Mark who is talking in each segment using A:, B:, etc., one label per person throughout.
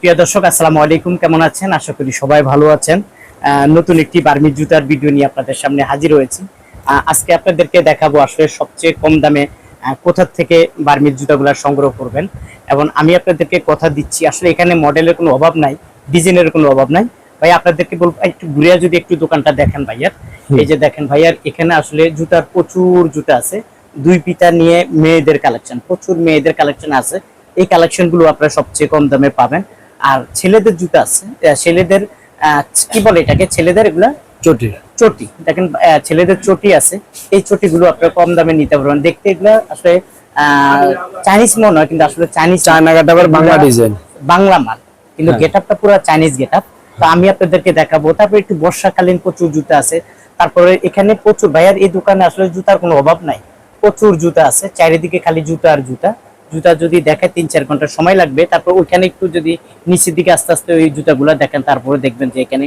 A: প্রিয় দর্শক আসসালামু আলাইকুম। কেমন আছেন? আশা করি সবাই ভালো আছেন। নতুন একটি বার্মি জুতার ভিডিও নিয়ে আপনাদের সামনে হাজির হয়েছি। আজকে আপনাদেরকে দেখাবো আসলে সবচেয়ে কম দামে কোথা থেকে বার্মির জুতাগুলো সংগ্রহ করবেন। এবং আমি আপনাদেরকে কথা দিচ্ছি আসলে এখানে মডেলের কোনো অভাব নাই ডিজাইনের কোনো অভাব নাই। ভাই আপনাদেরকে বলব একটু ঘুরে যদি একটু দোকানটা দেখেন ভাইয়ার। এই যে দেখেন ভাইয়ার এখানে আসলে জুতার প্রচুর জুতা আছে। দুই পিতা নিয়ে মেয়েদের কালেকশন প্রচুর মেয়েদের কালেকশন আছে। এই কালেকশনগুলো আপনারা সবচেয়ে কম দামে পাবেন। আর ছেলেদের জুতা আছে ছেলেদের আহ, কি বলে এটাকে? ছেলেদের এগুলা?
B: চটি।
A: চটি। দেখেন ছেলেদের চটি আছে। এই চটিগুলো আপনারা কম দামে নিতে পারবেন। দেখতে এগুলো আসলে চাইনিজ মনে হয় কিন্তু আসলে চাইনিজ
B: চায়না কাটা আবার বাংলা ডিজাইন
A: বাংলা মাল। কিন্তু
B: হ্যাঁ।
A: গেট আপটা পুরো চাইনিজ গেট আপ। তো আমি আপনাদেরকে দেখাবো। তারপরে একটু বর্ষাকালীন প্রচুর জুতা আছে। তারপরে এখানে প্রচুর ভাইয়ার এই দোকানে আসলে জুতার কোনো অভাব নাই। প্রচুর জুতা আছে। চারিদিকে খালি জুতা আর জুতা। জুতা যদি দেখে তিন চার ঘণ্টা সময় লাগবে, তারপর ওইখানে একটু যদি নিচের দিকে আস্তে আস্তে ওই জুতাগুলো দেখেন, তারপরে দেখবেন যে এখানে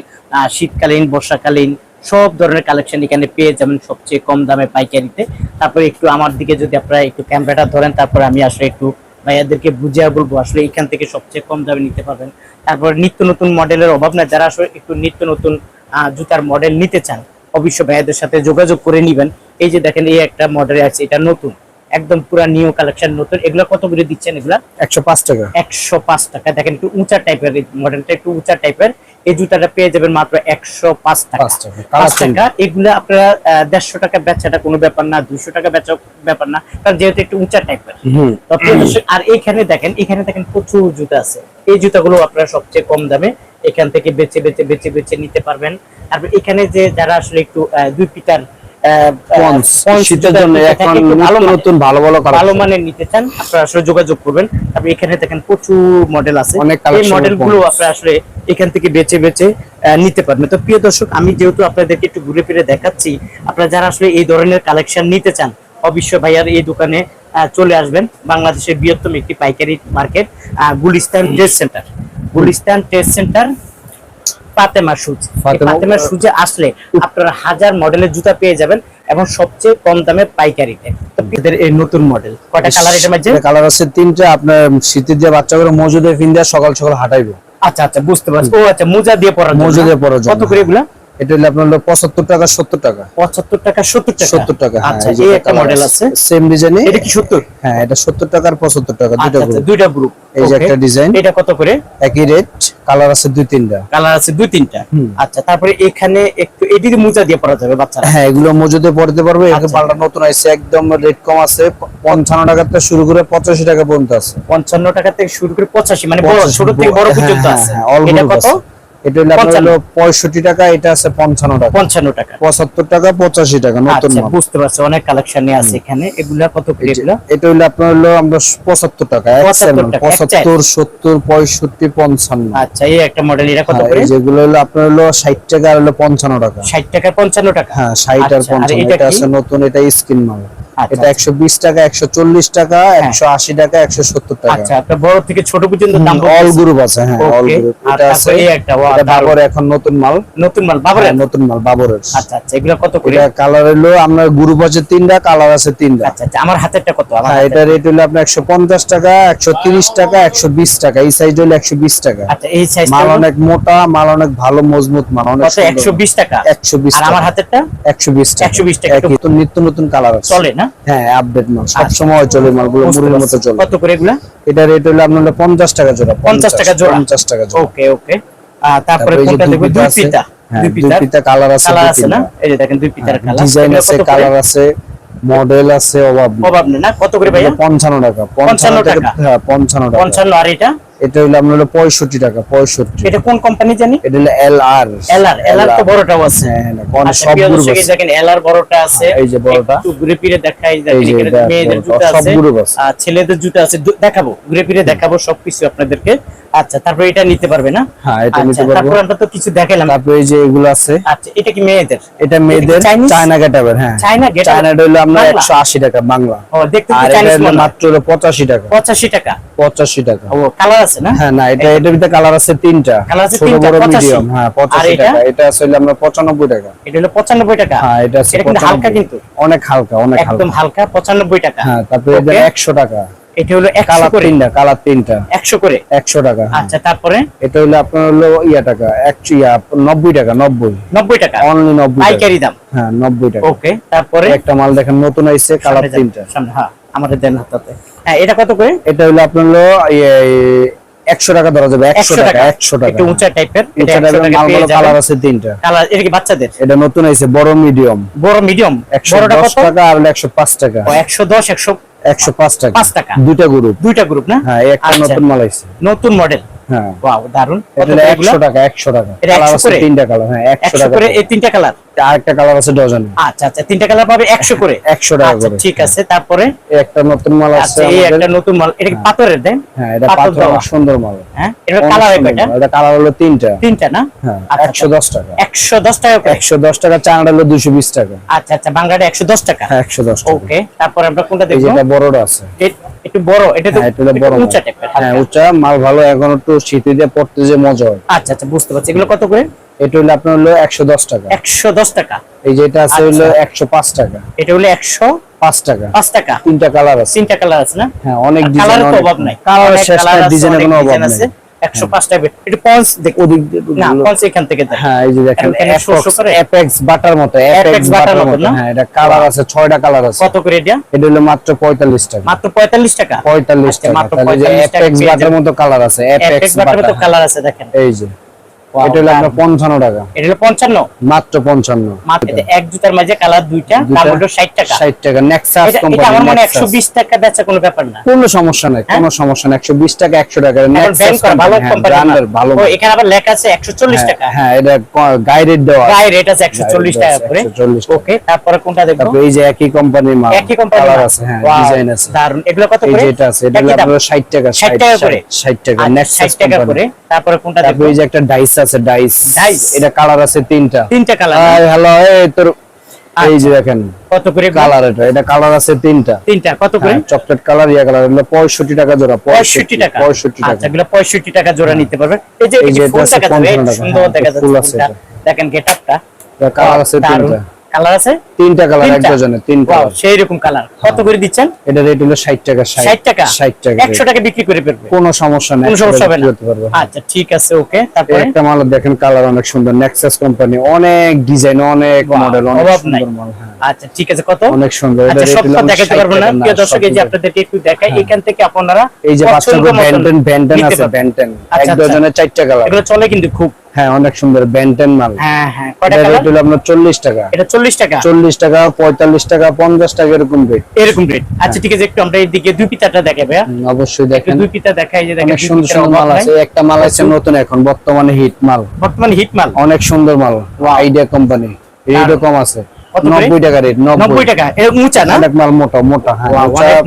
A: শীতকালীন, বর্ষাকালীন সব ধরনের কালেকশন এখানে পেয়ে যাবেন সবচেয়ে কম দামে পাইকারিতে। তারপরে একটু আমার দিকে যদি আপনারা একটু ক্যামেরাটা ধরেন, তারপরে আমি আসলে একটু ভাইয়াদেরকে বুঝিয়ে বলব, আসলে এখান থেকে সবচেয়ে কম দামে নিতে পারবেন। তারপর নিত্য নতুন মডেলের অভাব না যারা আসলে একটু নিত্য নতুন জুতার মডেল নিতে চান, অবশ্যই ভাইয়াদের সাথে যোগাযোগ করে নিবেন। এই যে দেখেন, এই একটা মডেল আছে, এটা নতুন। একদম পুরা নিউ কালেকশন নতুন। এগুলা কত করে দিচ্ছেন এগুলা?
B: একশো পাঁচ টাকা।
A: একশো পাঁচ টাকা। দেখেন একটু উঁচা টাইপের মডেলটা একটু উঁচা টাইপের এই জুতাটা পেয়ে যাবেন মাত্র একশো পাঁচ টাকা।
B: পাঁচ টাকা।
A: এগুলা আপনারা আহ, দেড়শো টাকা বেচাটা কোনো ব্যাপার না দুইশো টাকা বেচা ব্যাপার না কারণ যেহেতু একটু উঁচা টাইপের আর এখানে দেখেন এখানে দেখেন প্রচুর জুতা আছে। এই জুতাগুলো আপনারা সবচেয়ে কম দামে এখান থেকে বেচে বেচে বেচে বেচে নিতে পারবেন। আর এখানে যে যারা আসলে একটু দুই
B: পন্স শীতের জন্য এখন
A: ভালো
B: নতুন ভালো ভালো
A: ভালো মানের নিতে চান আপনারা আসলে যোগাযোগ করবেন। এখানে দেখেন প্রচুর মডেল আছে। এই আপনারা আসলে এখান থেকে বেছে বেছে নিতে পারবেন। তো প্রিয় দর্শক আমি যেহেতু আপনাদেরকে একটু ঘুরে ফিরে দেখাচ্ছি আপনারা যারা আসলে এই ধরনের কালেকশন নিতে চান অবশ্যই ভাইয়ার এই দোকানে চলে আসবেন। বাংলাদেশের বৃহত্তম একটি পাইকারি market Gulistan trade centre Gulistan trade centre Fatema shoes
B: Fatema-
A: সুজে আসলে আপনারা হাজার মডেলের জুতা পেয়ে যাবেন এবং সবচেয়ে কম দামে পাইকারিতে। এই নতুন মডেল কয়টা কালার এটা মধ্যে?
B: কালার আছে তিনটা আপনার শীতের যে বাচ্চাগুলো মজুদে ফিন্দা সকাল সকাল হাঁটাইবো।
A: আচ্ছা আচ্ছা বুঝতে পারছি। ও আচ্ছা মোজা দিয়ে পরা।
B: মোজা দিয়ে পরা।
A: কত করে এগুলা?
B: এটা হলো আপনার হলো পঁচাত্তর টাকা সত্তর টাকা।
A: পঁচাত্তর টাকা সত্তর টাকা।
B: সত্তর টাকা হ্যাঁ,
A: আচ্ছা
B: এই একটা
A: মডেল আছে।
B: সেম ডিজাইনে
A: এটা কি সত্তর?
B: হ্যাঁ এটা সত্তর টাকা আর পঁচাত্তর টাকা দুইটা
A: আচ্ছা আচ্ছা। দুইটা গ্রুপ
B: এই যে একটা ডিজাইন
A: এটা কত করে?
B: একই রেট কালার আছে দুই তিনটা।
A: কালার আছে দুই তিনটা। আচ্ছা তারপরে এখানে একটু এদিকে মোজা দিয়ে পরা যাবে বাচ্চারা।
B: হ্যাঁ এগুলো মজুদে পড়তে পারবে। এর
A: আচ্ছা।
B: পাল্টা নতুন আছে একদম রেট কম আছে। পঞ্চান্ন টাকা থেকে শুরু করে পঁচাশি টাকা পর্যন্ত আছে।
A: পঞ্চান্ন টাকা থেকে শুরু করে পঁচাশি মানে বড় ছোট থেকে বড়। পর্যন্ত
B: হ্যাঁ,
A: আছে।
B: হ্যাঁ,
A: এটা কত।
B: এটা হলো টাকা এটা আছে পঞ্চান্ন টাকা।
A: পঞ্চান্ন টাকা।
B: পঁচাত্তর টাকা পঁচাশি টাকা নতুন
A: আচ্ছা
B: মাল।
A: বুঝতে পারছি অনেক কালেকশন আছে এখানে। এগুলা কত করে
B: এই এটা হলো আপনার হলো আমরা পঁচাত্তর টাকা এক
A: 75
B: সেভেন
A: টাকা, এক
B: পঁচাত্তর সত্তর পঁয়ষট্টি পঞ্চান্ন।
A: আচ্ছা এই একটা মডেল এটা কত
B: হ্যাঁ,
A: করে?
B: যেগুলো হলো আপনার হলো ষাট টাকা আর হলো পঞ্চান্ন টাকা।
A: ষাট টাকা পঞ্চান্ন টাকা।
B: হ্যাঁ আর
A: আচ্ছা, আর
B: পঞ্চান্ন
A: এটা
B: আছে নতুন এটা স্কিন মাল।
A: আচ্ছা,
B: এটা একশো বিশ টাকা একশো চল্লিশ টাকা একশো আশি টাকা একশো সত্তর টাকা।
A: আচ্ছা আপনার বড় থেকে ছোট পর্যন্ত দাম
B: অল গ্রুপ আছে হ্যাঁ অল গ্রুপ এটা আছে
A: এই একটা,
B: এটা বাবর এখন নতুন মাল।
A: নতুন মাল বাবারের?
B: হ্যাঁ, নতুন মাল বাবরের।
A: আচ্ছা আচ্ছা এগুলো কত করে?
B: এটা কালার হলো আপনার গ্রুপ আছে তিনটা কালার আছে তিনটা।
A: আচ্ছা আচ্ছা আমার হাতেরটা কত? আমার
B: হ্যাঁ এটা রেট হলো আপনার একশো পঞ্চাশ টাকা একশো তিরিশ টাকা একশো বিশ টাকা এই সাইজ হলো একশো বিশ টাকা।
A: আচ্ছা এই সাইজ
B: মাল অনেক মোটা মাল অনেক ভালো মজবুত মাল অনেক
A: কত একশো বিশ টাকা?
B: একশো বিশ
A: আর আমার হাতেরটা?
B: একশো বিশ টাকা।
A: 120 টাকা।
B: তো নিত্য নতুন কালার আছে।
A: চলে না?
B: হ্যাঁ আপডেট মাল সব
A: আচ্ছা।
B: সময় চলে মালগুলো
A: বুঝতে
B: মতো চলে।
A: কত করে এগুলা?
B: এটা রেট হলো আপনার হলো পঞ্চাশ টাকা জোড়া
A: 50 টাকা জোড়া?
B: পঞ্চাশ টাকা জোড়া।
A: ওকে ওকে। তারপরে কোনটা
B: দুই পিতা হ্যাঁ,
A: দুই
B: পিতা কালার আছে
A: কালার
B: দুই
A: আছে না? এই যে দেখেন দুই পিতার কালার
B: ডিজাইন আছে কালার আছে মডেল আছে অভাব।
A: অভাব না? কত করে ভাইয়া?
B: পঞ্চান্ন টাকা
A: 55 টাকা?
B: হ্যাঁ পঞ্চান্ন টাকা।
A: পঞ্চান্ন আর এটা?
B: এটা হলো আপনার হলো পঁয়ষট্টি টাকা পঁয়ষট্টি।
A: এটা কোন কোম্পানি জানি?
B: এটা হলো এল আর
A: এলআর এলআর তো বড়টাও আছে।
B: হ্যাঁ হ্যাঁ, অনেক
A: আচ্ছা,
B: সব গ্রুপ আছে।
A: দেখেন এলআর বড়টা আছে।
B: এই যে বড়টা।
A: একটু ঘুরে ফিরে দেখাই দেখেন মেয়েদের জুতা
B: সব
A: আছে।
B: গ্রুপ আছে।
A: আর ছেলেদের জুতা আছে। দেখাবো ঘুরে ফিরে দেখাবো সবকিছু আপনাদেরকে। আচ্ছা তারপর এটা নিতে পারবে না?
B: হ্যাঁ এটা
A: আচ্ছা,
B: নিতে পারব।
A: তারপর আমরা তো কিছু দেখালাম।
B: তারপরে এই যে এগুলো আছে।
A: আচ্ছা এটা কি মেয়েদের?
B: এটা মেয়েদের? চায়না গেটাবের হ্যাঁ।
A: China up?
B: চায়নাটা হলো? একশো আশি টাকা বাংলা।
A: ও দেখতে
B: আর
A: তো চাইনিজ হয়।
B: মাত্র হলো পঁচাশি টাকা।
A: পঁচাশি টাকা।
B: পঁচাশি টাকা।
A: ও কালার আছে না?
B: হ্যাঁ না এটা এটার ভিতরে কালার আছে তিনটা।
A: Colour আছে তিনটা,
B: মিডিয়াম হ্যাঁ
A: আর
B: পঁচাশি
A: এটা?
B: টাকা। এটা আছে হলো আমরা পঁচানব্বই টাকা।
A: এটা হলো পঁচানব্বই টাকা।
B: হ্যাঁ এটা আছে
A: কিন্তু হালকা কিন্তু।
B: অনেক হালকা অনেক হালকা।
A: একদম হালকা পঁচানব্বই টাকা।
B: হ্যাঁ তারপরে এটা
A: Okay.
B: একশো টাকা।
A: এটা হলো একশো
B: কালার
A: করে।
B: তিনটা কালার তিনটা।
A: একশো করে।
B: একশো টাকা হ্যাঁ।
A: আচ্ছা তারপরে?
B: এটা হলো আপনার হলো ইয়া টাকা টাকা নব্বই।
A: নব্বই টাকা।
B: অনলি নব্বই টাকা।
A: পাইকারি দাম।
B: হ্যাঁ টাকা।
A: ওকে তারপরে?
B: একটা মাল দেখেন নতুন আইছে কালার তিনটা।
A: হ্যাঁ আমাদের দেন হাতাতে। হ্যাঁ এটা কত করে?
B: এটা হলো আপনার হলো একশো টাকা ধরা যাবে একশো টাকা একশো টাকা।
A: একটু উঁচা টাইপের এটা 100
B: মালগুলো কালার আছে তিনটা।
A: কালার এটা কি বাচ্চাদের।
B: এটা নতুন আইছে বড় মিডিয়াম
A: বড় মিডিয়াম
B: একশো
A: বড়টা
B: দশ
A: কত?
B: টাকা আর একশো পাঁচ টাকা।
A: ও, 110 100
B: একশো পাঁচ টাকা।
A: পাঁচ টাকা।
B: দুইটা গ্রুপ
A: দুইটা গ্রুপ না?
B: হ্যাঁ একটা
A: আচ্ছা।
B: নতুন মাল আইছে।
A: নতুন মডেল
B: হ্যাঁ।
A: ওয়াও দারুণ
B: এটা টাকা একশো টাকা।
A: এটা
B: কালার আছে তিনটা কালার হ্যাঁ একশো
A: 100
B: টাকা
A: করে এই তিনটা কালার
B: আরেকটা কালার আছে ডজনে।
A: আচ্ছা আচ্ছা তিনটা কালার পাবে 100 করে।
B: 100 টাকা
A: আচ্ছা
B: করে।
A: ঠিক আছে তারপরে?
B: একটা নতুন মাল আছে
A: আচ্ছা এই একটা নতুন মাল এটা কি পাথরের দেন?
B: হ্যাঁ এটা
A: পাথর
B: পাথর
A: দেওয়া।
B: অনেক সুন্দর মাল।
A: হ্যাঁ এটা কালার কয়টা
B: এটা? কালার হলো তিনটা।
A: তিনটা না?
B: হ্যাঁ
A: আচ্ছা,
B: একশো দশ টাকা।
A: 110 টাকা করে?
B: একশো দশ টাকা চাংড়া হলো দুশো বিশ টাকা।
A: আচ্ছা আচ্ছা বাংলাটা 110 টাকা?
B: হ্যাঁ একশো দশ টাকা।
A: ওকে তারপরে আমরা কোনটা
B: এই
A: দেখব?
B: যেটা বড়টা আছে।
A: এ- একটু বড় এটা তো
B: হ্যাঁ বড় মাল।
A: উঁচা টাইপের
B: হ্যাঁ উঁচা মাল ভালো এখন একটু শীতে দিয়ে পড়তে যে মজা হয়
A: আচ্ছা আচ্ছা বুঝতে পারছি। এগুলো কত করে?
B: এটা হলো আপনার হলো একশো দশ টাকা।
A: 110 টাকা।
B: এই যেটা আছে হলো
A: আচ্ছা।
B: একশো পাঁচ টাকা।
A: এটা হলো 105
B: পাঁচ টাকা।
A: টাকা।
B: তিনটা কালার আছে।
A: তিনটা কালার আছে না?
B: হ্যাঁ অনেক ডিজাইন
A: তো অভাব নাই।
B: কালার শেষ নাই
A: আছে,
B: ডিজাইনের কোনো অভাব
A: আছে। 105 টাকা এটা পন্স দেখ
B: ওদিক
A: না পন্স এখান থেকে
B: হ্যাঁ এই যে দেখেন? অ্যাপেক্স বাটার মতো অ্যাপেক্স বাটার
A: মতো?
B: হ্যাঁ এটা কালার আছে ছয়টা কালার আছে।
A: কত করে এটা?
B: এটা হলো মাত্র পঁয়তাল্লিশ টাকা।
A: মাত্র 45 টাকা?
B: পঁয়তাল্লিশ
A: আচ্ছা,
B: টাকা।
A: মাত্র
B: তাহলে যে
A: 45 টাকা
B: অ্যাপেক্স বাটার। মতো কালার আছে অ্যাপেক্স
A: বাটার মতো কালার আছে দেখেন।
B: এই যে। এটা হলো আপনার পঞ্চান্ন টাকা।
A: এটা হলো 55
B: মাত্র পঞ্চান্ন।
A: এক জুতার মাঝে কালার দুইটা দাম হলো 60 টাকা।
B: ষাট টাকা। নেক্সাস
A: এটা এটা
B: কোম্পানি
A: আমার মনে 120 টাকা বেচা কোনো ব্যাপার না।
B: কোনো সমস্যা নাই কোনো সমস্যা নাই। একশো বিশ টাকা একশো টাকা।
A: এখন
B: নেক্সাস
A: ব্যাংক করা ভালো কোম্পানি
B: ভালো
A: এখানে আবার লেখা আছে 140 টাকা।
B: হ্যাঁ, এটা গাইডেড দেওয়া আছে।
A: রেট আছে 140 টাকা করে। ওকে তারপরে কোনটা দেখব?
B: এই যে একই কোম্পানির মাল
A: একই কোম্পানি
B: আছে হ্যাঁ ডিজাইন আছে।
A: দারুণ এগুলো কত করে?
B: আছে এটা হলো আপনার 60 টাকা
A: 60 টাকা করে।
B: 60 টাকা নেক্সাস
A: টাকা করে। তারপরে কোনটা দেখব?
B: এই যে একটা ডাইস আছে ডাইস
A: ডাইস
B: এটা কালার আছে তিনটা।
A: তিনটা কালার
B: হ্যালো এই তোর এই যে দেখেন
A: কত করে
B: কালার এটা এটা কালার আছে তিনটা।
A: তিনটা কত করে?
B: চকলেট কালার ইয়া কালার এগুলো 65 টাকা জোড়া
A: 65 টাকা।
B: 65 টাকা।
A: আচ্ছা এগুলো 65 টাকা জোড়া নিতে পারবে। এই যে
B: এই যে
A: ফুল দেখা যাবে
B: 55 টাকা।
A: সুন্দর
B: হ্যাঁ,
A: দেখা যাচ্ছে দেখেন গেটআপটা
B: কালার আছে তিনটা।
A: কালার আছে?
B: তিনটা কালার এক ডজনে তিন কালার
A: সেই রকম কালার কত করে দিচ্ছেন?
B: এটা রেট হলো 60 টাকা
A: 60 টাকা?
B: 60 টাকা
A: 100 টাকা বিক্রি করে ফেলবে?
B: কোনো সমস্যা নেই
A: কোনো সমস্যা হবে না। আচ্ছা ঠিক আছে ওকে তারপরে?
B: একটা মাল দেখেন কালার অনেক সুন্দর নেক্সাস কোম্পানি অনেক ডিজাইন অনেক মডেল অনেক সুন্দর মাল হ্যাঁ।
A: আচ্ছা ঠিক আছে কত?
B: অনেক সুন্দর এটা
A: আচ্ছা
B: রেট হলো
A: তো দেখাতে পারব না। প্রিয় দর্শক এই যে আপনাদেরকে একটু দেখাই এখান থেকে আপনারা
B: এই যে বাচ্চাদের
A: মতন
B: ব্যান্টেন ব্যান্টেন আছে
A: পারবেন।
B: ব্যান্টেন এক
A: আচ্ছা, আচ্ছা।
B: ডজনে চারটা কালার
A: এগুলো চলে কিন্তু খুব।
B: হ্যাঁ অনেক সুন্দর ব্যান্টেন মাল।
A: হ্যাঁ হ্যাঁ। কয়টা কালার?
B: হলো আপনার 40 টাকা।
A: এটা 40 টাকা?
B: 40 টাকা 45 টাকা 50 টাকা এরকম রেট
A: এরকম রেট আচ্ছা ঠিক আছে একটু আমরা এইদিকে দুই পিতাটা দেখাবে?
B: অবশ্যই দেখেন।
A: দুই পিতা দেখাই যে দেখেন
B: সুন্দর সুন্দর মাল আছে। একটা মাল আছে নতুন এখন বর্তমানে হিট মাল।
A: বর্তমানে হিট মাল?
B: অনেক সুন্দর মাল। আইডিয়া কোম্পানি রেটও কম আছে।
A: কত করে?
B: 90 টাকা রেট
A: 90
B: 90
A: টাকা। এটা উঁচা না?
B: অনেক মাল মোটা মোটা হ্যাঁ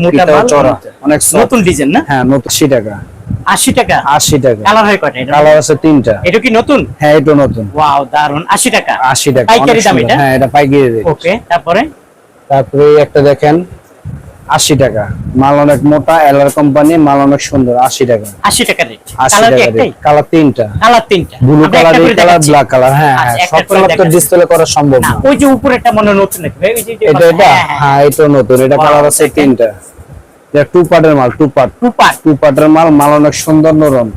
A: মোটা মাল,
B: অনেক
A: নতুন ডিজাইন না?
B: হ্যাঁ নতুন টাকা।
A: 80 টাকা?
B: 80 টাকা।
A: কালার হয় কয়টা?
B: কালার আছে তিনটা।
A: এটা কি নতুন?
B: হ্যাঁ এটা নতুন।
A: ওয়াও দারুণ 80 টাকা?
B: 80 টাকা
A: পাইকারি দাম এটা?
B: হ্যাঁ এটা পাইকারি রেট।
A: ওকে তারপরে?
B: তারপরে একটা দেখেন 80 টাকা। মাল অনেক মোটা এলআর কোম্পানি মাল অনেক সুন্দর 80 টাকা।
A: 80 টাকা রেট। কালার কি একটাই?
B: কালার তিনটা।
A: কালার তিনটা।
B: Blue colour colour black colour হ্যাঁ
A: আচ্ছা,
B: হ্যাঁ সব কালার তো ডিসপ্লে করা সম্ভব
A: না ওই যে উপরেরটা মনে নতুন নাকি?
B: এটা এটা?
A: হ্যাঁ, হ্যাঁ,
B: হ্যাঁ এটা নতুন। এটা কালার আছে তিনটা। টু পার্টের মাল two part
A: two part
B: two পার্টের মাল মাল অনেক সুন্দর নরম।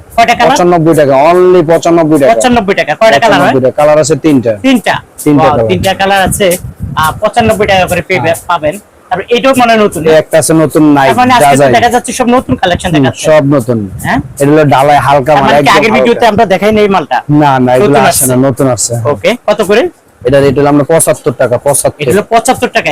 B: পঁচানব্বই টাকা অনলি পঁচানব্বই টাকা।
A: 95 টাকা। কয়টা কালার হয়?
B: 95 টাকা কালার আছে তিনটা।
A: তিনটা?
B: তিনটা
A: তিনটা কালার আছে। আহ, 95 টাকা করে পেয়ে পাবেন। তারপর এটাও মনে নতুন
B: একটা আছে নতুন নাই
A: মানে আজকে দেখা যাচ্ছে সব নতুন কালেকশন
B: সব নতুন।
A: হ্যাঁ?
B: এটা হলো ডালাই হালকা মাল
A: মানে
B: একদম
A: আগের ভিডিওতে আমরা দেখাই নেই মালটা?
B: না না এগুলো আসে না নতুন আসছে।
A: ওকে কত করে?
B: এটা রেট হলো আমরা পঁচাত্তর টাকা
A: এটা হলো 75 টাকা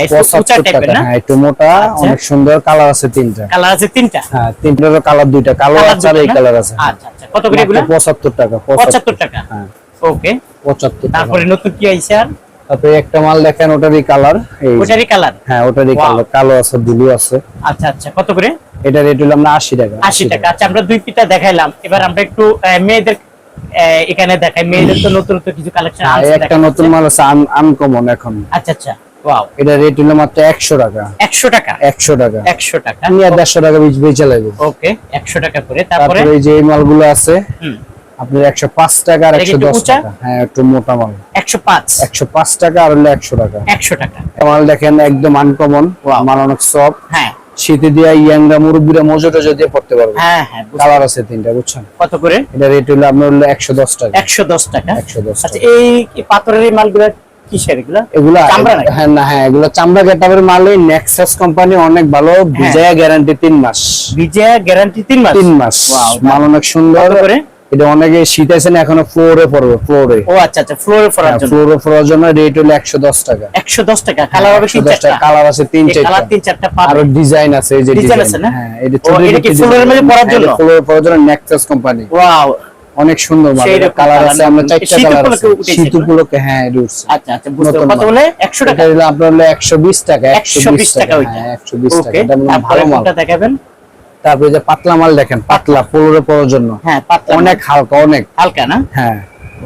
A: টাইপের না?
B: হ্যাঁ একটু মোটা
A: আচ্ছা।
B: অনেক সুন্দর কালার আছে তিনটা।
A: কালার আছে তিনটা?
B: হ্যাঁ তিনটারও কালার দুইটা কালো
A: কালার
B: আছে আর এই কালার আছে।
A: আচ্ছা আচ্ছা। কত করে এগুলো?
B: পঁচাত্তর টাকা
A: 75 টাকা?
B: হ্যাঁ।
A: ওকে
B: পঁচাত্তর টাকা।
A: তারপরে নতুন কি আইছে আর?
B: তারপরে একটা মাল দেখেন ওটারই কালার এই
A: ওটারই কালার
B: হ্যাঁ ওটারই. কালার কালো আছে ব্লু আছে।
A: আচ্ছা আচ্ছা। কত করে?
B: এটা রেট হলো আমরা আশি টাকা
A: আশি টাকা। আচ্ছা আমরা দুই পিতা দেখাইলাম। এবার আমরা একটু মেয়েদের এখানে দেখাই মেয়েদের তো নতুন নতুন কিছু কালেকশন আছে
B: একটা নতুন মাল আছে আনকমন এখন।
A: আচ্ছা আচ্ছা ওয়াও
B: এটা রেট হলো মাত্র একশো টাকা।
A: একশো টাকা?
B: একশো টাকা।
A: একশো টাকা।
B: বেচে লাগবে।
A: ওকে একশো টাকা করে। তারপরে?
B: এই যে এই মালগুলো আছে
A: হুম।
B: আপনার একশো পাঁচ টাকা আর
A: এটা কি
B: একশো
A: একটু
B: দশ
A: উঁচা?
B: টাকা। হ্যাঁ একটু মোটা মাল।
A: একশো পাঁচ।
B: একশো পাঁচ টাকা আর হলো টাকা।
A: একশো টাকা।
B: মাল দেখেন একদম আনকমন মাল অনেক সফট
A: হ্যাঁ।
B: শীতে দিয়া ইয়াংরা মুরব্বীরা মজুরে যদি পড়তে পারবে।
A: হ্যাঁ হ্যাঁ
B: কালার আছে তিনটা বুঝছেন
A: কত করে?
B: এটা রেট হলো আপনার হলো একশো দশ টাকা।
A: একশো দশ টাকা।
B: একশো দশ
A: আচ্ছা এই পাথরের এই মালগুলা কিসের এগুলা?
B: এগুলা? হ্যাঁ না হ্যাঁ এগুলা চামড়া গেটাবের মাল এই নেক্সাস কোম্পানি অনেক ভালো বিজয়া গ্যারান্টি তিন মাস।
A: বিজয়া গ্যারান্টি তিন মাস?
B: তিন মাস। মাল অনেক সুন্দর।
A: করে?
B: এটা অনেকে এখনও ফ্লোরে পড়বে ফ্লোরে
A: ও আচ্ছা আচ্ছা ফ্লোরে পরার জন্য।
B: ফ্লোরে পড়ার জন্য রেট হলো একশো দশ টাকা।
A: একশো দশ টাকা কালার হবে
B: কালার আছে তিন
A: কালার
B: চারটা।
A: তিন চারটা
B: আরও
A: পাবে
B: ডিজাইন আছে এই যে ডিজাইন
A: আছে না?
B: হ্যাঁ এটা
A: ও, এটা কি ফ্লোরের মধ্যে পরার জন্য?
B: ফ্লোরে পরার জন্য নেক্সাস কোম্পানি
A: ওয়াও
B: অনেক সুন্দর
A: রকম
B: কালার আছে? আমরা চারটা কালার আছে। শীত উপলক্ষে হ্যাঁ
A: আচ্ছা আচ্ছা বুঝতে কত বলে একশো টাকা।
B: এটা হলো আপনার হলো একশো বিশ টাকা একশো
A: 120 টাকা ওইটা।
B: হ্যাঁ একশো বিশ টাকা এটা ভালো মাল।
A: দেখাবেন।
B: তারপরে যে পাতলা মাল দেখেন পাতলা পোলোরে পরার জন্য।
A: হ্যাঁ পাতলা
B: অনেক হালকা অনেক।
A: হালকা না?
B: হ্যাঁ।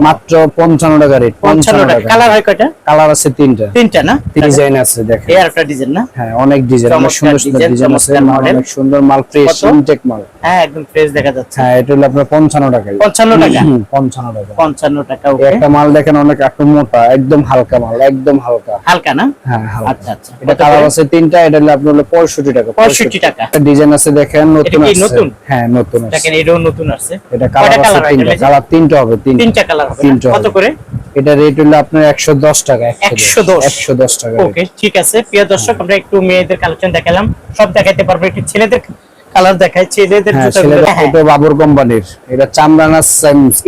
B: মাত্র পঞ্চান্ন টাকা রেট
A: পঞ্চান্ন টাকা। কালার হয় কয়টা?
B: কালার আছে তিনটা।
A: তিনটা না?
B: ডিজাইন আছে দেখেন।
A: এই আর একটা ডিজাইন না?
B: হ্যাঁ অনেক ডিজাইন অনেক সুন্দর সুন্দর ডিজাইন আছে। অনেক সুন্দর মাল ফ্রেশ? ইনটেক মাল।
A: হ্যাঁ একদম ফ্রেশ দেখা যাচ্ছে।
B: হ্যাঁ এটা হলো আপনার পঞ্চান্ন টাকা।
A: পঞ্চান্ন টাকা?
B: পঞ্চান্ন টাকা।
A: পঞ্চান্ন টাকা ওকে
B: একটা মাল দেখেন অনেক একটু মোটা একদম হালকা মাল একদম হালকা।
A: হালকা না?
B: হ্যাঁ
A: আচ্ছা আচ্ছা।
B: এটা কালার আছে তিনটা এটা হলো আপনার হলো পঁয়ষট্টি টাকা।
A: 65 টাকা।
B: একটা ডিজাইন আছে দেখেন নতুন আছে
A: নতুন?
B: হ্যাঁ নতুন আছে
A: দেখেন এটাও নতুন আছে
B: এটা কালার আছে তিনটা কালার তিনটা হবে তিনটা।
A: কালার
B: তিনটা
A: কত করে?
B: এটা রেট হলো আপনার একশো দশ টাকা
A: 110
B: একশো দশ? টাকা
A: ওকে ঠিক আছে। প্রিয় দর্শক আমরা একটু মেয়েদের কালেকশন দেখালাম। সব দেখাতে পারব একটু ছেলেদের কালার ছেলেদের
B: হ্যাঁ। এটা বাবুর কোম্পানির। এটা চামড়ানা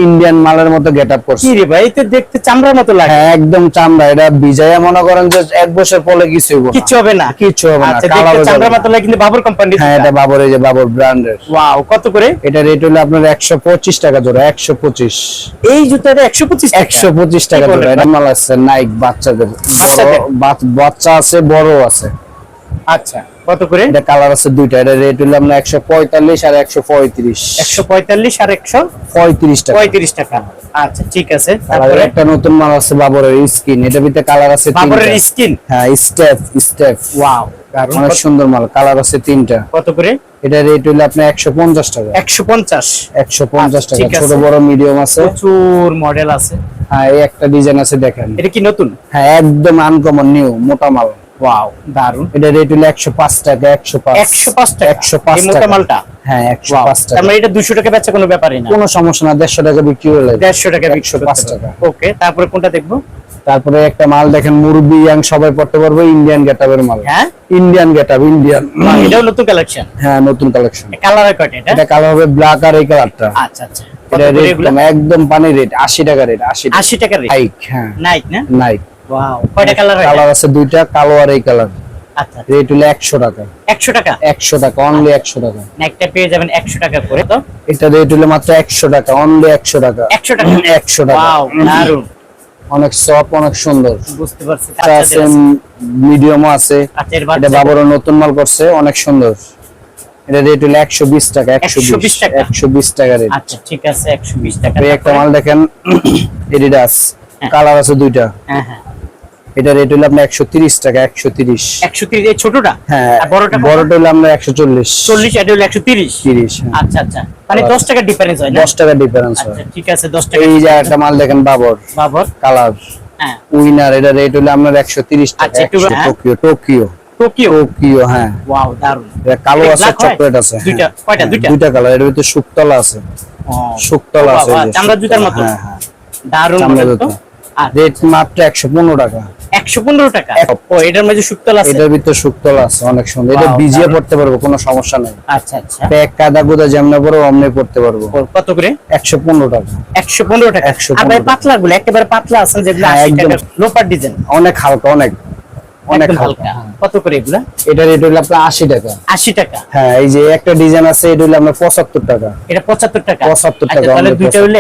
B: ইন্ডিয়ান মালের মতো গেট আপ করছে।
A: কি রে ভাই তো দেখতে চামড়ার মতো লাগে।
B: হ্যাঁ একদম চামড়া। এটা বিজয়া মনে করেন যে এক বছর পরে কিছু হইব না।
A: কিচ্ছু হবে না?
B: কিচ্ছু হবে না
A: আচ্ছা দেখতে চামড়ার মতো লাগে কিন্তু বাবুর কোম্পানি
B: হ্যাঁ এটা বাবুর এই যে বাবুর ব্র্যান্ডের।
A: ওয়াও কত করে?
B: এটা রেট হলো আপনার একশো পঁচিশ টাকা জোড়া একশো পঁচিশ।
A: এই জুতাটা একশো পঁচিশ
B: একশো পঁচিশ টাকা জোড়া। এটা মাল আছে নাইক বাচ্চাদের। বড় বাচ্চা আছে বড় আছে।
A: আচ্ছা। কত করে?
B: এটা কালার আছে দুইটা এটা রেট হলো একশো পঁয়তাল্লিশ আর একশো পঁয়ত্রিশ।
A: একশো পঁয়তাল্লিশ আর একশো
B: পঁয়ত্রিশ টাকা।
A: পঁয়ত্রিশ টাকা। আচ্ছা ঠিক আছে। তারপরে?
B: একটা নতুন মাল আছে বাবরের স্কিন এটা ভিতরে কালার আছে
A: বাবরের স্কিন
B: হ্যাঁ স্টেপ স্টেপ
A: ওয়াও
B: অনেক সুন্দর মাল কালার আছে তিনটা।
A: কত করে?
B: এটা রেট হলো আপনার একশো পঞ্চাশ টাকা।
A: একশো পঞ্চাশ।
B: একশো পঞ্চাশ
A: আচ্ছা,
B: টাকা। ছোট বড় মিডিয়াম আছে।
A: প্রচুর মডেল আছে।
B: হ্যাঁ এই একটা ডিজাইন আছে দেখেন।
A: এটা কি নতুন?
B: হ্যাঁ একদম আনকমন নিউ মোটা মাল।
A: ওয়াও দারুণ।
B: এটা রেট হলো একশো পাঁচ টাকা একশো পাঁচ।
A: একশো পাঁচ টাকা।
B: একশো পাঁচ
A: এই মোটা
B: টাকা।
A: মালটা?
B: হ্যাঁ একশো
A: Wow,
B: পাঁচ
A: তার
B: টাকা
A: মানে এটা দুশো টাকা বেচা কোনো ব্যাপারই না।
B: কোনো সমস্যা না দেড়শো টাকা বিক্রি হলে
A: দেড়শো টাকা
B: 105 টাকা।
A: ওকে তারপরে কোনটা দেখব?
B: তারপরে একটা মাল দেখেন মুরব্বি ইয়াং সবাই পড়তে পারবে ইন্ডিয়ান গেটাবের মাল।
A: হ্যাঁ?
B: ইন্ডিয়ান গেটাব ইন্ডিয়ান
A: এটাও নতুন কালেকশন
B: হ্যাঁ নতুন কালেকশন
A: কালার কয়টা এটা?
B: এটা কালার হবে ব্ল্যাক আর এই কালারটা
A: আচ্ছা আচ্ছা।
B: এটা রেট একদম পানি রেট আশি টাকা রেট আশি
A: আশি টাকা রেট
B: হাইক হ্যাঁ।
A: নাইট না?
B: নাইক
A: ওয়াও কয়টা কালার
B: কালার আছে দুইটা কালো আর এই কালার
A: আচ্ছা
B: রেট হলো একশো টাকা।
A: একশো টাকা?
B: একশো টাকা অনলি একশো টাকা।
A: পেয়ে যাবেন একশো টাকা করে তো?
B: এটা রেট হলো মাত্র একশো টাকা অনলি একশো টাকা।
A: একশো টাকা।
B: একশো টাকা।
A: ওয়াও দারুণ।
B: অনেক সফট অনেক সুন্দর।
A: বুঝতে পারছি
B: আছে মিডিয়ামও আছে।
A: আচ্ছা
B: এটা নতুন মাল করছে অনেক সুন্দর। এটা রেট হলো একশো বিশ টাকা একশো
A: 120
B: বিশ
A: টাকা।
B: একশো বিশ টাকা রেট
A: আচ্ছা ঠিক আছে টাকা।
B: এই একটা মাল দেখেন এডিডাস।
A: হ্যাঁ।
B: কালার আছে দুইটা।
A: হ্যাঁ হ্যাঁ।
B: এটা রেট হলো আপনার একশো তিরিশ টাকা একশো তিরিশ।
A: একশো তিরিশ এই ছোটটা?
B: হ্যাঁ
A: বড়টা
B: হলো আপনার একশো চল্লিশ।
A: চল্লিশ এটা হলো একশো তিরিশ?
B: তিরিশ হ্যাঁ।
A: আচ্ছা আচ্ছা। মানে দশ টাকা ডিফারেন্স হয়
B: দশ টাকা ডিফারেন্স
A: আচ্ছা
B: হয়
A: ঠিক আছে দশ টাকা
B: এই যে একটা মাল দেখেন বাবর।
A: বাবর?
B: কালার।
A: হ্যাঁ।
B: উইনার এটা রেট হলো আপনার একশো তিরিশ টাকা
A: আচ্ছা, হ্যাঁ।
B: Tokyo Tokyo.
A: টোকিও?
B: টোকিও হ্যাঁ।
A: ওয়াও
B: এটা কালো আছে চকলেট আছে
A: দুইটা। কয়টা? দুইটা?
B: দুইটা কালারের ভিতরে শুকতলা আছে। শুকতলা আছে
A: জুতার মতো।
B: চামড়া জুতা। রেট মাত্র একশো পনেরো টাকা।
A: একশো পনেরো টাকা? ও এটার মধ্যে শুক্তল আছে?
B: এটার ভিতরে শুকতলা আছে অনেক সুন্দর। এটা পড়তে পারব কোনো সমস্যা নাই।
A: আচ্ছা আচ্ছা।
B: প্যাক কাদা গুদা যেমন পরে অমনি পড়তে পারব।
A: কত করে?
B: একশো পনেরো টাকা।
A: একশো পনেরো টাকা।
B: 115
A: আর ভাই পাতলা গুলো একেবারে পাতলা আছে যেগুলো
B: হ্যাঁ,
A: আশি
B: একদম।
A: টাকা। লোপার ডিজাইন
B: অনেক হালকা অনেক। অনেক হালকা।
A: কত করে এগুলা?
B: এটা রেট হলো আপনার আশি টাকা।
A: আশি টাকা।
B: হ্যাঁ এই যে একটা ডিজাইন আছে এটা হলো আপনার পঁচাত্তর টাকা।
A: এটা পঁচাত্তর টাকা।
B: 75
A: আচ্ছা,
B: টাকা,
A: তাহলে দুইটা
B: 75
A: হলে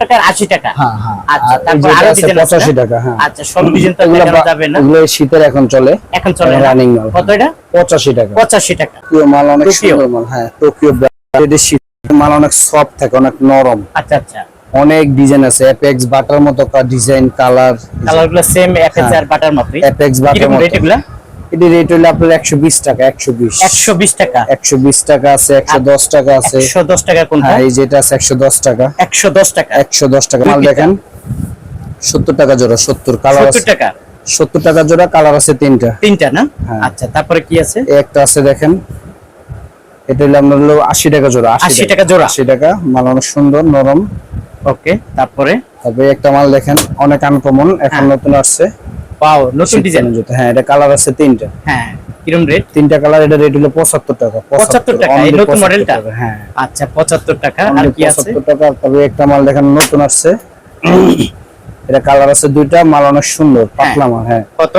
A: টাকা আর আশি টাকা।
B: হ্যাঁ হ্যাঁ।
A: আচ্ছা তারপর
B: আরও
A: ডিজাইন আছে?
B: টাকা হ্যাঁ।
A: আচ্ছা সব ডিজাইন তো
B: এগুলো
A: যাবে না?
B: এগুলো শীতের এখন চলে।
A: এখন চলে
B: রানিং মাল
A: কত এটা?
B: পঁচাশি টাকা।
A: পঁচাশি টাকা।
B: টোকিও মাল অনেক সুন্দর মাল হ্যাঁ টোকিও ব্র্যান্ডের শীতের মাল অনেক সফট থাকে অনেক নরম।
A: আচ্ছা আচ্ছা।
B: অনেক ডিজাইন আছে। অ্যাপেক্স বাটার মতো ডিজাইন কালার
A: কালারগুলো সেম
B: হ্যাঁ।
A: আর বাটার মতোই।
B: অ্যাপেক্স বাটার মতো।
A: এগুলা?
B: এটি রেট হলো আপনার একশো বিশ টাকা একশো বিশ।
A: একশো বিশ টাকা।
B: একশো বিশ টাকা আছে একশো দশ টাকা আছে।
A: একশো দশ টাকা কোনটা?
B: হ্যাঁ এই যেটা আছে একশো দশ টাকা।
A: একশো দশ টাকা।
B: একশো দশ টাকা। মাল দেখেন। সত্তর টাকা জোড়া সত্তর কালার
A: সত্তর
B: আছে।
A: টাকা।
B: সত্তর টাকা জোড়া কালার আছে তিনটা।
A: তিনটা না?
B: হ্যাঁ।
A: আচ্ছা তারপরে কি আছে?
B: একটা আছে দেখেন। এটা হলো আপনার হলো আশি টাকা জোড়া
A: 80 টাকা জোড়া।
B: আশি টাকা মাল অনেক সুন্দর নরম।
A: ওকে তারপরে?
B: তারপরে একটা মাল দেখেন অনেক আনকমন এখন
A: হ্যাঁ।
B: নতুন আসছে।
A: পাও নতুন ডিজাইন
B: জুতো হ্যাঁ এটা কালার আছে তিনটা।
A: হ্যাঁ কিরম রেট
B: তিনটা কালার এটা রেট হলো পঁচাত্তর টাকা
A: 75 টাকা, এই নতুন মডেলটা?
B: হ্যাঁ।
A: আচ্ছা পঁচাত্তর টাকা আর কি আছে?
B: 75 টাকা তবে একটা মাল দেখেন নতুন আসছে। এটা কালার আছে দুইটা মাল অনেক সুন্দর পাতলা মাল হ্যাঁ।
A: কত?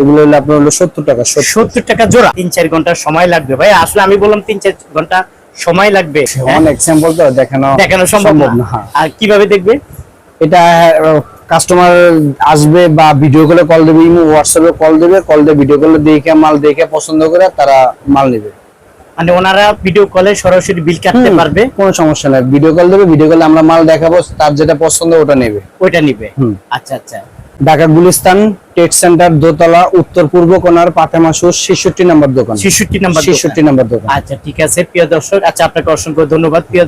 B: এগুলো হলো আপনার হলো সত্তর টাকা সত্তর।
A: সত্তর টাকা জোড়া। তিন চার ঘণ্টা সময় লাগবে। ভাই আসলে আমি বললাম তিন চার ঘণ্টা সময় লাগবে।
B: অনেক স্যাম্পল তো দেখানো
A: দেখানো সম্ভব না।
B: হ্যাঁ।
A: আর কীভাবে দেখবে?
B: এটা কাস্টমার আসবে বা ভিডিও কলে কল দেবে ইমো হোয়াটসঅ্যাপে কল দেবে কল দিয়ে ভিডিও কলে দেখে মাল দেখে পছন্দ করে তারা মাল নেবে।
A: মানে ওনারা ভিডিও কলে সরাসরি বিল কাটতে পারবে?
B: কোনো সমস্যা নাই। ভিডিও কল দেবে ভিডিও কলে আমরা মাল দেখাবো তার যেটা পছন্দ ওটা নেবে।
A: ওইটা নিবে। আচ্ছা আচ্ছা।
B: ঢাকা গুলিস্তান টেট সেন্টার দোতলা উত্তর পূর্ব কোনার পাতেমাসুর ছেষট্টি নম্বর দোকান।
A: ছেষট্টি নাম্বার
B: ছেষট্টি নম্বর দোকান।
A: আচ্ছা ঠিক আছে প্রিয় দর্শক আচ্ছা আপনাকে অসংখ্য ধন্যবাদ। প্রিয়